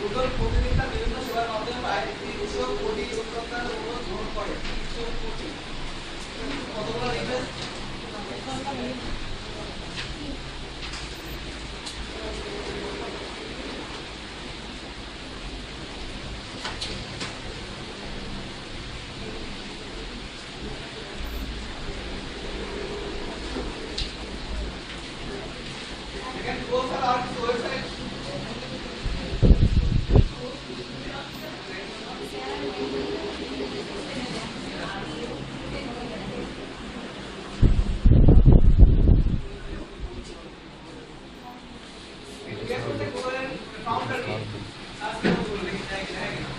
Google প্রতিদিন তার বিভিন্ন সেবার মাধ্যমে প্রায় তিনশো কোটি উপভোক্তার অনুরোধ গ্রহণ করে। কতগুলো রিকোয়েস্ট এখানে কোন আর কিছু ওয়েবসাইট জিজ্ঞেস করতে কোন কাউন্টার নেই আজকে বলে দেখি যায় কি যায় কিনা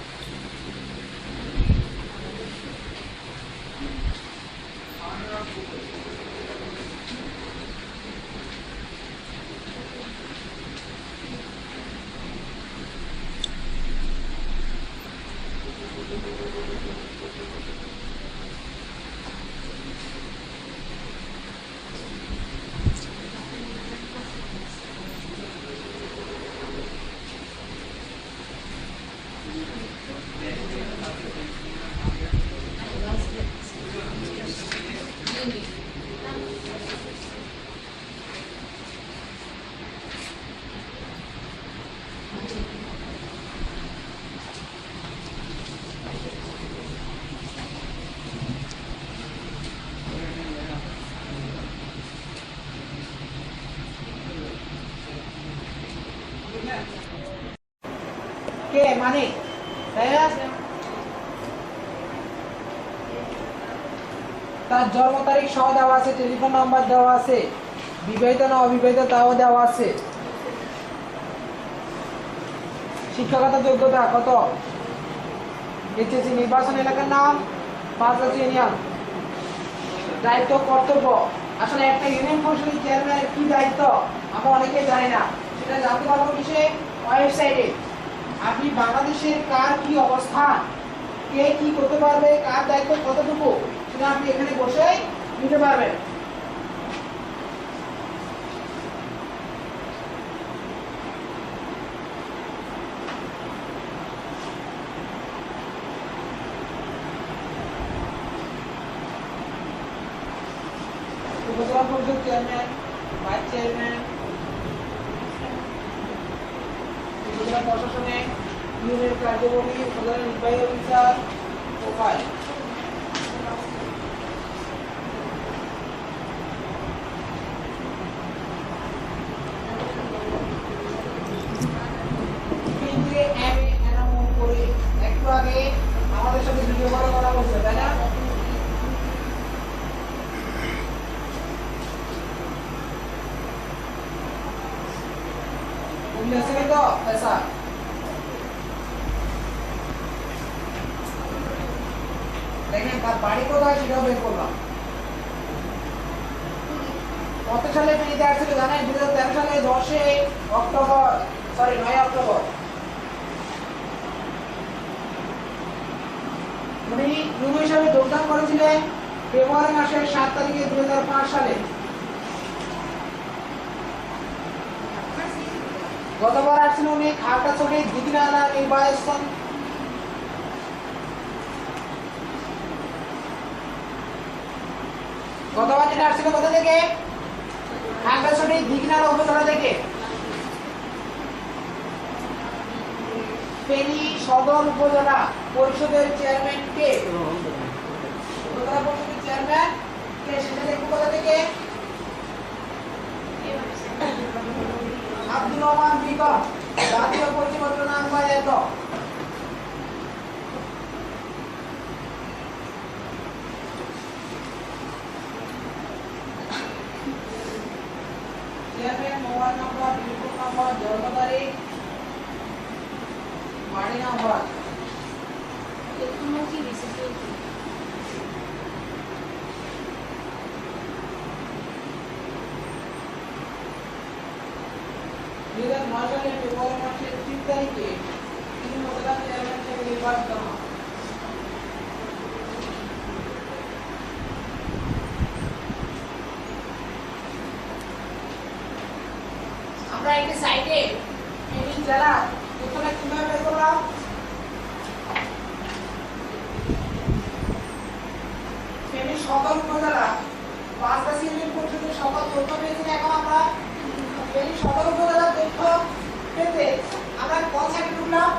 কে মানে তার জন্ম তারিখ সহ দেওয়া আছে, টেলিফোন নাম্বার দেওয়া আছে, বিবাহিত না অবিবাহিত তাও দেওয়া আছে। শিক্ষাগত যোগ্যতা কত? এইচএসসি নির্বাচন এলাকার নাম? পাঁচ আছে ইউনিয়ন। দায়িত্ব, কর্তব্য। আসলে একটা ইউনিয়ন পরিষদের চেয়ারম্যানের কি দায়িত্ব? আমরা অনেকেই জানি না। সেটা জানতে পারব কিসে ওয়েবসাইটে আপনি বাংলাদেশের কার কি অবস্থা? কে কি করতে পারবে? কার দায়িত্ব কতটুকু? সেটা আপনি এখানে বসে নিতে পারবেন উপজেলা পরিষদ চেয়ারম্যান ভাইস চেয়ারম্যান উপজেলা প্রশাসনে ইউনিয়ন কার্যবলী উপজেলা নির্বাহী অফিসার ও কেন্দ্রে এম এ এনামুল করে একটু আগে আমাদের সাথে ভিডিও কলে কথা বলছিল তাই না উল্লেখ আছে তো ऐसा দেখেন তার বাড়ি কোথায় সেটাও বের করলাম। কত সালে ফ্রিতে আসছিল জানেন? দু হাজার তেরো সালে দশে অক্টোবর সরি নয় অক্টোবর। উনি ইউনো হিসাবে যোগদান করেছিলেন ফেব্রুয়ারি মাসের সাত তারিখে দু হাজার পাঁচ সালে। গতবার আসছিল উনি খাগড়াছড়ি দিদিনালা নির্বাচন গতবার যেটা আসছিল কোথা থেকে? খাগড়াছড়ি দিঘনালা উপজেলা থেকে। ফেনী সদর উপজেলা পরিষদের চেয়ারম্যান কে? উপজেলা পরিষদের চেয়ারম্যান কে? সেটা দেখব কোথা থেকে? আব্দুল রহমান বিকম জাতীয় পরিচয়পত্র নাম্বার এত chairman mobile number telephone number জন্ম তারিখ বাড়ি নম্বর দুই হাজার নয় সালের ফেব্রুয়ারি মাসের তিন তারিখে তিনি উপজেলা চেয়ারম্যান হিসেবে নির্বাচিত হন আমরা একটি সাইটে ফেনী জেলা তথ্যটা কীভাবে বের করলাম ফেনী সদর উপজেলা ইউনিয়ন পরিষদের সকল তথ্য পেয়েছি এখন আমরা ফেনী সদর উপজেলার তথ্য পেতে আমরা কোন সাইটে ঢুকলাম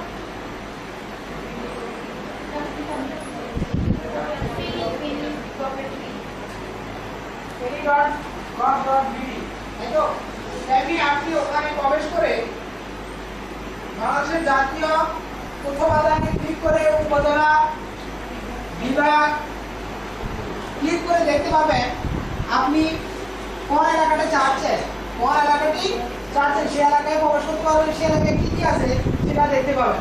ফেনী.gov.bd তাই তো তাই আপনি ওখানে প্রবেশ করে বাংলাদেশের জাতীয় তথ্য ক্লিক করে উপজেলা বিভাগ ক্লিক করে দেখতে পাবেন আপনি কোন এলাকাটা চাচ্ছেন কোন এলাকাটি চাচ্ছেন সে এলাকায় প্রবেশ করতে পারবেন সে এলাকায় কী কী আছে সেটা দেখতে পাবেন।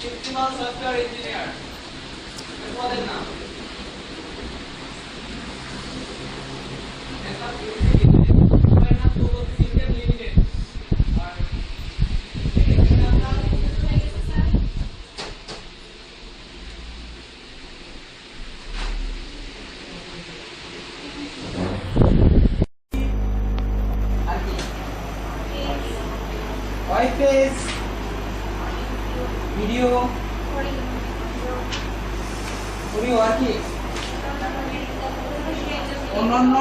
কৃত্রিমাল সফটওয়্যার ইঞ্জিনিয়ার পদের নাম একটা পদের নাম প্রগতি সিস্টেম লিমিটেড আর এখানে আমরা আর কি ওয়েব পেজ ভিডিও ভিডিও আর কি অন্যান্য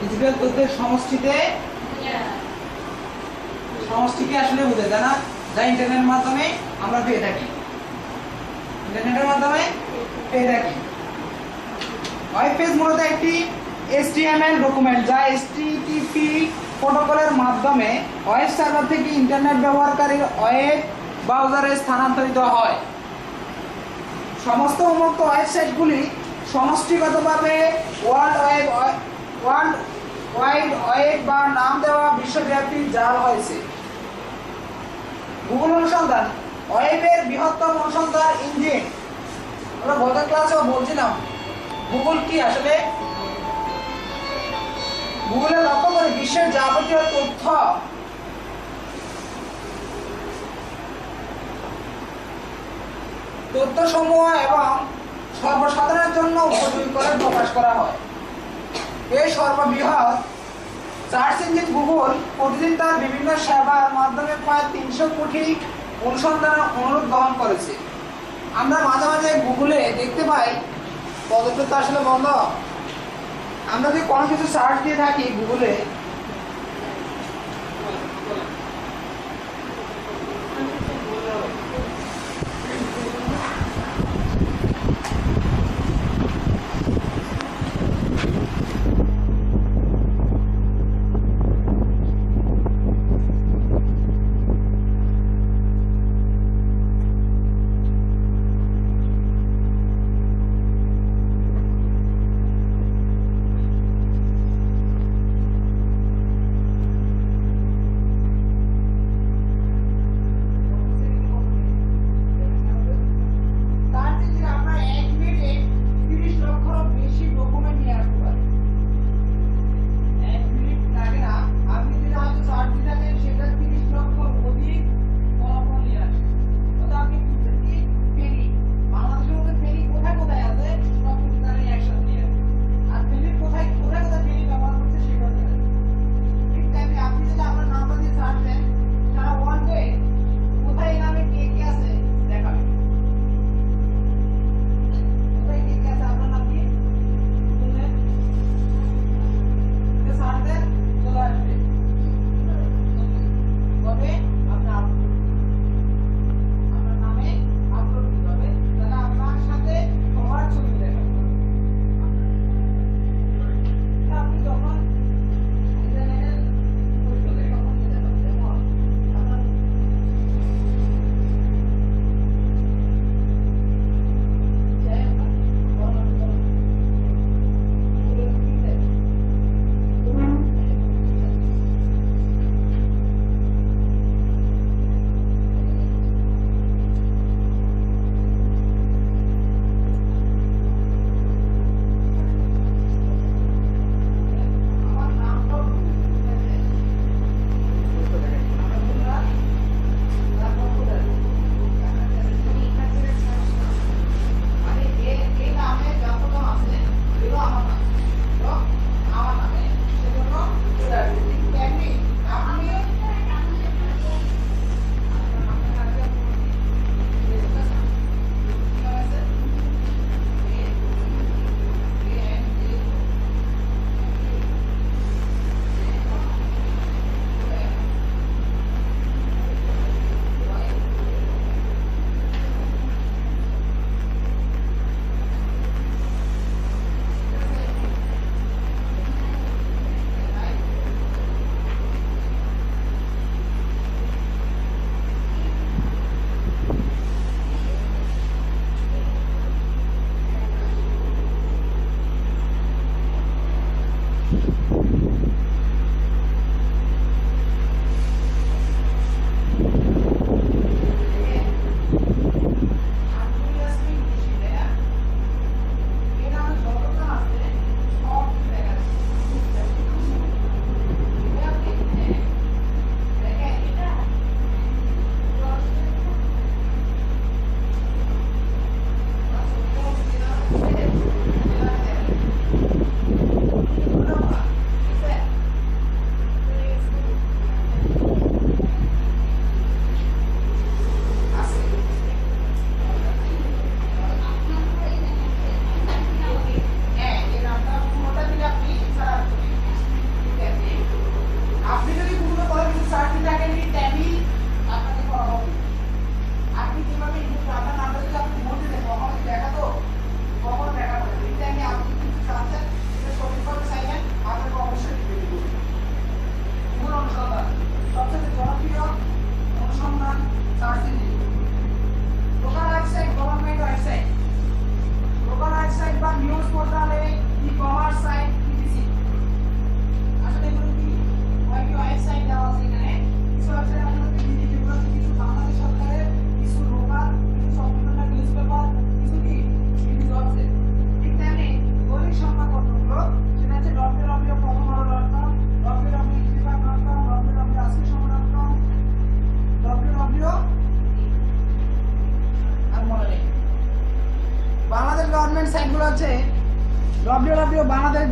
ডিজিটাল তথ্যের সমষ্টিতে সমষ্টিকে আসলে বোঝায় জানা যা ইন্টারনেটের মাধ্যমে আমরা পেয়ে থাকি। ইন্টারনেটের মাধ্যমে পেয়ে থাকি। মূলত একটি HTML ডকুমেন্ট যা HTTP প্রোটোকলের মাধ্যমে ওয়েব সার্ভার থেকে ইন্টারনেট ব্যবহারকারীর ওয়েব ব্রাউজারে স্থানান্তরিত হয়। সমস্ত উন্মুক্ত ওয়েবসাইটগুলি সমষ্টিগতভাবে world web world wide web বা নাম দেওয়া বিশ্বব্যাপী জাল হয়েছে। গুগল অনুসন্ধান ওয়েবের বৃহত্তম অনুসন্ধান ইঞ্জিন। আমরা গত বলছিলাম গুগল কি আসলে? গুগলে লক্ষ্য করে বিশ্বের যাবতীয় তথ্য। তথ্যসমূহ এবং সর্বসাধারণের জন্য উপযোগী করে প্রকাশ করা হয়। এই সর্ববৃহৎ সার্চ ইঞ্জিন গুগল প্রতিদিন তার বিভিন্ন সেবার মাধ্যমে প্রায় তিনশো কোটি অনুসন্ধানের অনুরোধ গ্রহণ করেছে। আমরা মাঝে মাঝে গুগলে দেখতে পাই পদক্ষেপ আসলে বন্ধ। আমরা যদি কোনো কিছু সার্চ দিয়ে থাকি গুগলে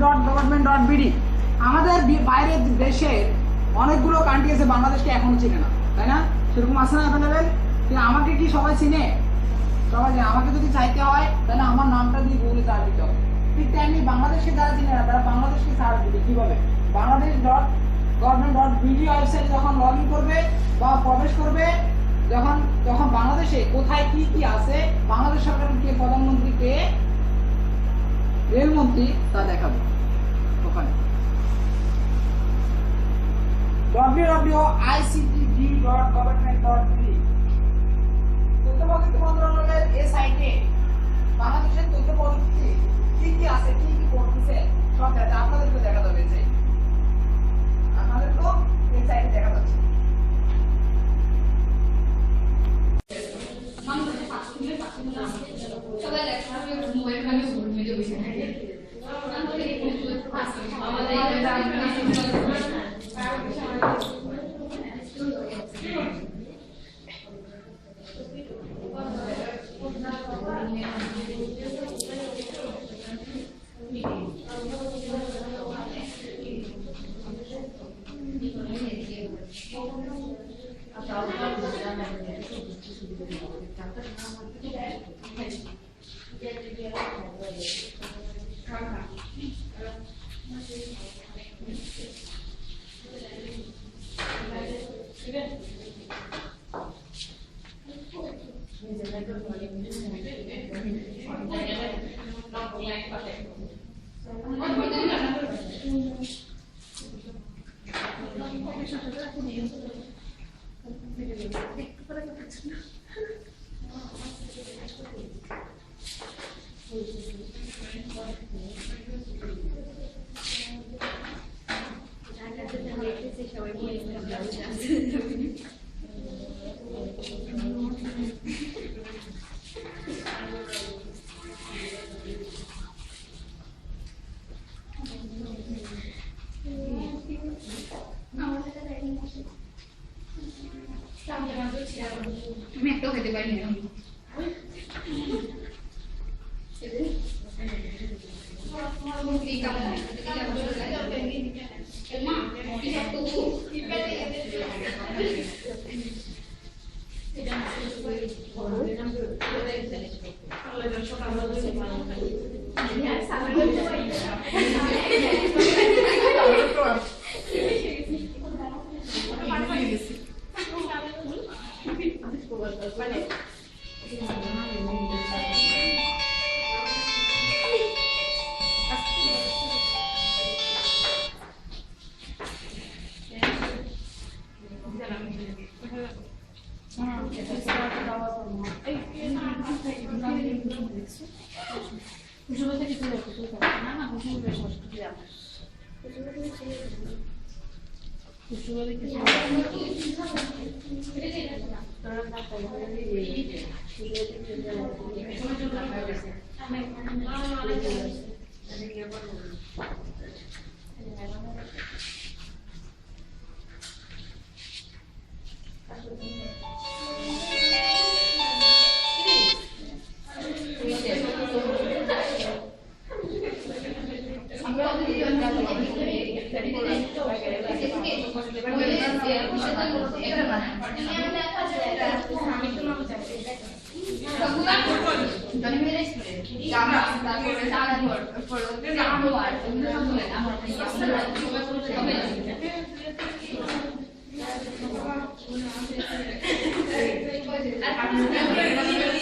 ডট গভর্নমেন্ট ডট বিডি আমাদের বাইরের দেশের অনেকগুলো কান্ট্রি আছে, বাংলাদেশকে এখনও চিনে না, তাই না? সেরকম আছে না অ্যাভেলেবেল আমাকে কি সবাই চিনে? সবাই আমাকে যদি চাইতে হয়, তাহলে আমার নামটা দিয়ে গুগলে সার্চ দিতে হবে। ঠিক তেমনি বাংলাদেশকে যারা চিনে না, তারা বাংলাদেশকে সার্চ দিবে। কীভাবে? Bangladesh dot government dot BD ওয়েবসাইটে যখন লগ ইন করবে বা প্রবেশ করবে, যখন যখন বাংলাদেশে কোথায় কি কি আছে, বাংলাদেশ সরকারের কে, প্রধানমন্ত্রী কে, রেলমন্ত্রী তা দেখাবো। ওখানে। Www.ictd.government.bd তথ্য প্রযুক্তি মন্ত্রণালয়ের এই সাইটে বাংলাদেশের তথ্য প্রযুক্তি কি কি আছে, কি কি করতেছে, সব দেখা আপনাদেরকে দেখা যাবে এই 这是妈们自己带的自己带的自己带的这些辣条努力干活。对，可以过去。